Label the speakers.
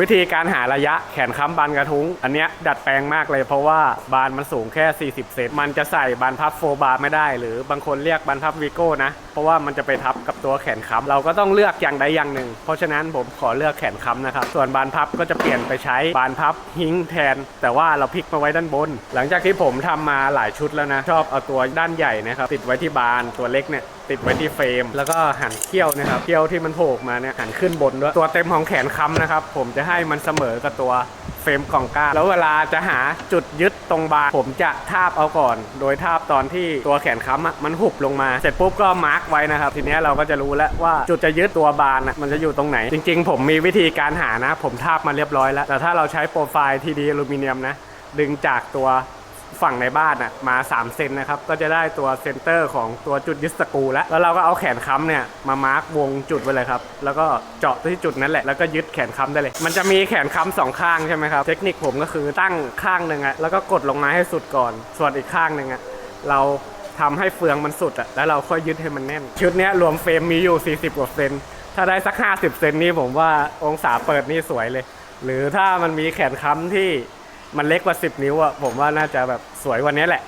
Speaker 1: วิธีการหาระยะแขนค้ำบานกระทุ้ง อันเนี้ยดัดแปลงมากเลยเพราะว่าบานมันสูงแค่ 40 เซนมันจะใส่บานพับโฟบาร์ไม่ได้ หรือบางคนเรียกบานพับวีโก้นะ เพราะว่ามันจะไปทับกับตัวแขนค้ำเราก็ต้องเลือกอย่างใดอย่างหนึ่ง เพราะฉะนั้นผมขอเลือกแขนค้ำนะครับส่วนบานพับก็จะเปลี่ยนไปใช้บานพับหิ้งแทน แต่ว่าเราพลิกมาไว้ด้านบน หลังจากที่ผมทำมาหลายชุดแล้วนะชอบเอาตัวด้านใหญ่นะครับติดไว้ที่บานตัวเล็กเนี่ยติดไว้ที่เฟรม แล้วก็หันเขี้ยวนะครับเขี้ยวที่มันโผล่ออกมาเนี่ยหันขึ้นบนด้วยตัวเต็มของแขนค้ำนะครับ ผมจะให้มันเสมอกับตัวเฟรมกล่องก้านแล้วเวลาจะหาจุดยึดตรงบานผมจะทาบเอาก่อน โดยทาบตอนที่ตัวแขนค้ำอะมันหุบลงมา เสร็จปุ๊บก็มาร์กไว้นะครับ ทีนี้เราก็จะรู้แล้วว่าจุดจะยึดตัวบานอะมันจะอยู่ตรงไหน จริง ๆ ผมมีวิธีการหานะ ผมทาบมาเรียบร้อยแล้ว แต่ถ้าเราใช้โปรไฟล์ทีดีอลูมิเนียมนะดึงจากตัว ฝั่งในบ้านอะมา3เซนนะครับก็จะได้ตัวเซนเตอร์ของตัวจุดยึดสกรูแล้วแล้วเราก็เอาแขนค้ำเนี่ยมามาร์กวงจุดไว้เลยครับแล้วก็เจาะที่จุดนั้นแหละแล้วก็ยึดแขนค้ำได้เลย มันจะมีแขนค้ำสองข้างใช่ไหมครับเทคนิคผมก็คือตั้งข้างหนึ่งอะแล้วก็กดลงมาให้สุดก่อน ส่วนอีกข้างหนึ่งอะเราทำให้เฟืองมันสุดอะแล้วเราค่อยยึดให้มันแน่น ชุดนี้รวมเฟรมมีอยู่ 40กว่าเซนถ้าได้สัก 50 เซนนี่ผมว่าองศาเปิดนี่สวยเลย หรือถ้ามันมีแขนค้ำที่ มันเล็กกว่า 10 นิ้วอะผมว่าน่าจะแบบสวยกวันนี้แหละ